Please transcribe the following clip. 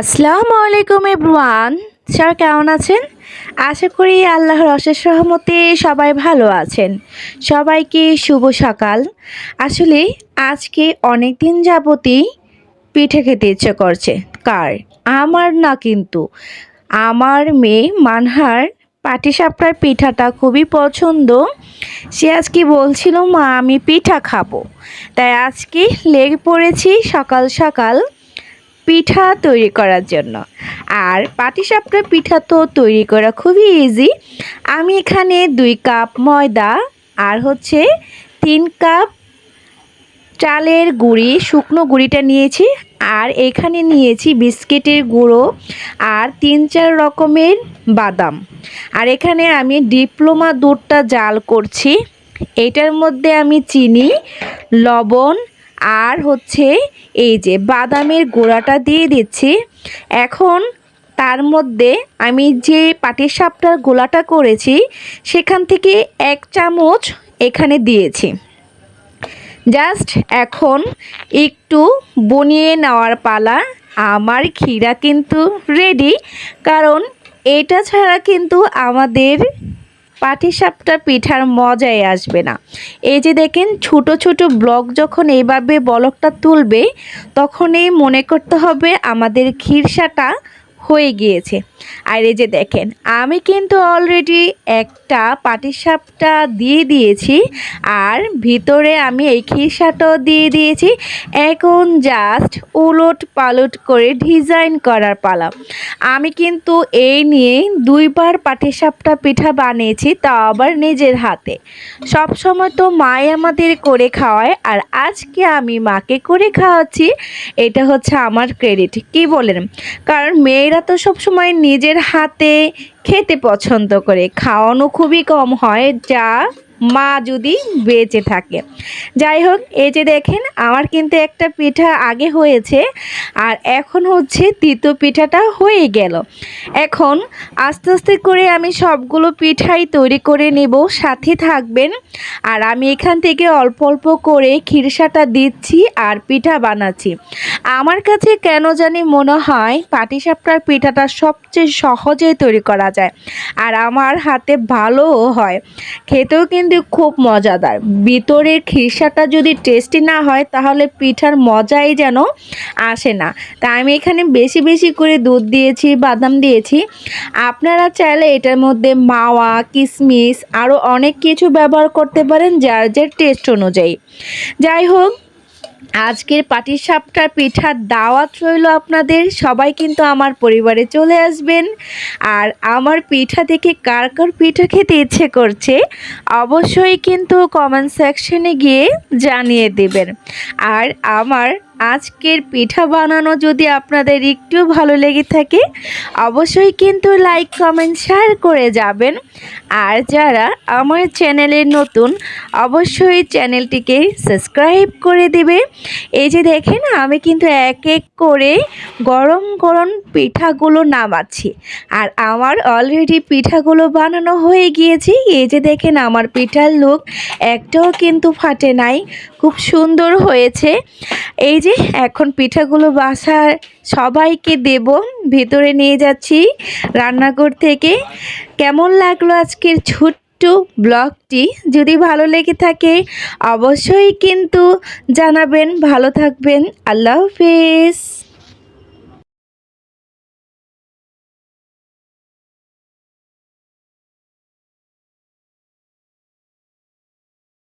আসসালামু আলাইকুম everyone. Sir কেমন আছেন? আশা করি আল্লাহর অশেষ রহমতে সবাই ভালো আছেন। সবাইকে শুভ সকাল। আসলে আজকে অনেক দিন যাবতই পিঠে খেতে ইচ্ছে করছে। কার? আমার না কিন্তু। আমার মেয়ে মানহার পাটিসাপটার পিঠাটা খুবই পছন্দ। সে আজকে বলছিল, মা, আমি পিঠা খাব। তাই আজকে লেগে পড়েছি সকাল সকাল। পিঠা তৈরি করার জন্য। আর পাটিসাপটার পিঠা তো তৈরি করা খুবই ইজি আমি এখানে দুই কাপ ময়দা আর হচ্ছে তিন কাপ চালের গুঁড়ি, শুকনো গুঁড়িটা নিয়েছি। আর এখানে নিয়েছি বিস্কিটের গুঁড়ো আর তিন চার রকমের বাদাম। আর এখানে আমি ডিপ্লোমা দুধটা জাল করছি। এটার মধ্যে আমি চিনি, লবণ আর হচ্ছে এই যে বাদামের গোড়াটা দিয়ে দিচ্ছি। এখন তার মধ্যে আমি যে পাটির সাপটার গোলাটা করেছি, সেখান থেকে এক চামচ এখানে দিয়েছি। জাস্ট এখন একটু বনিয়ে নেওয়ার পালা। আমার ক্ষীরা কিন্তু রেডি কারণ এটা ছাড়া কিন্তু আমাদের পাটিসাপটা পিঠার মজাই আসবে না। এই যে দেখেন, ছোট ছোট ব্লক যখন এইভাবে বলকটা তুলবে, তখনই মনে করতে হবে আমাদের ক্ষীরসাটা গিয়েছে। আর এই যে দেখেন, আমি কিন্তু অলরেডি একটা পাটিসাপটা দিয়ে দিয়েছি, আর ভিতরে আমি এই খিসাটাও দিয়ে দিয়েছি। এখন জাস্ট উলট পালট করে ডিজাইন করার পালা। আমি কিন্তু এই নিয়ে দুইবার পাটিসাপটা পিঠা বানিয়েছি তা আবার নিজের হাতে। সব সময় তো মাই আমাদের করে খাওয়ায়, আর আজকে আমি মাকে করে খাওয়াচ্ছি, এটা হচ্ছে আমার ক্রেডিট কি বলেন? কারণ মেয়েরা তো সবসময় নিজের হাতে খেতে পছন্দ করে। খাওয়ানো খুবই কম হয় যা মা যদি বেঁচে থাকে। যাই হোক, এই যে দেখেন, আমার কিন্তু একটা পিঠা আগে হয়েছে আর এখন হচ্ছে তৃতীয় পিঠাটা হয়ে গেল। এখন আস্তে আস্তে করে আমি সবগুলো পিঠাই তৈরি করে নেব, সাথে থাকবেন। আর আমি এখান থেকে অল্প অল্প করে খিরসাটা দিচ্ছি আর পিঠা বানাচ্ছি। আমার কাছে কেন জানি মনে হয় পাটিসাপটার পিঠাটা সবচেয়ে সহজেই তৈরি করা যায়। আর আমার হাতে ভালোও হয়। খেতেও কিন্তু খুব মজাদার। ভিতরের খিসাটা যদি টেস্টি না হয়, তাহলে পিঠার মজাই যেন আসে না। তাই আমি এখানে বেশি বেশি করে দুধ দিয়েছি, বাদাম দিয়েছি। আপনারা চাইলে এটার মধ্যে মাওয়া কিশমিশ আরও অনেক কিছু ব্যবহার করতে পারেন যার যার টেস্ট অনুযায়ী। যাই হোক আজকের পাটিসাপটা পিঠার দাওয়াত রইল আপনাদের। সবাই কিন্তু আমার পরিবারে চলে আসবেন। আর আমার পিঠা দেখে কার কার পিঠা খেতে ইচ্ছে করছে, অবশ্যই কিন্তু কমেন্ট সেকশনে গিয়ে জানিয়ে দেবেন। আর আমার আজকের পিঠা বানানো যদি আপনাদের একটু ভালো লেগে থাকে, অবশ্যই কিন্তু লাইক কমেন্ট শেয়ার করে যাবেন। আর যারা আমার চ্যানেলে নতুন, অবশ্যই চ্যানেলটিকে সাবস্ক্রাইব করে দেবে। এই যে দেখেন, আমি কিন্তু এক এক করে গরম গরম পিঠাগুলো নামাচ্ছি। আর আমার অলরেডি পিঠাগুলো বানানো হয়ে গিয়েছে। এই যে দেখেন, আমার পিঠার লুক একটাও কিন্তু ফাটে নাই। খুব সুন্দর হয়েছে। এই যে এখন পিঠাগুলো বাসার সবাইকে দেব। ভেতরে নিয়ে যাচ্ছি রান্নাঘর থেকে। কেমন লাগল আজকের ছোট্ট ব্লগটি? যদি ভালো লেগে থাকে, অবশ্যই কিন্তু জানাবেন। ভালো থাকবেন। আল্লাহ হাফেজ।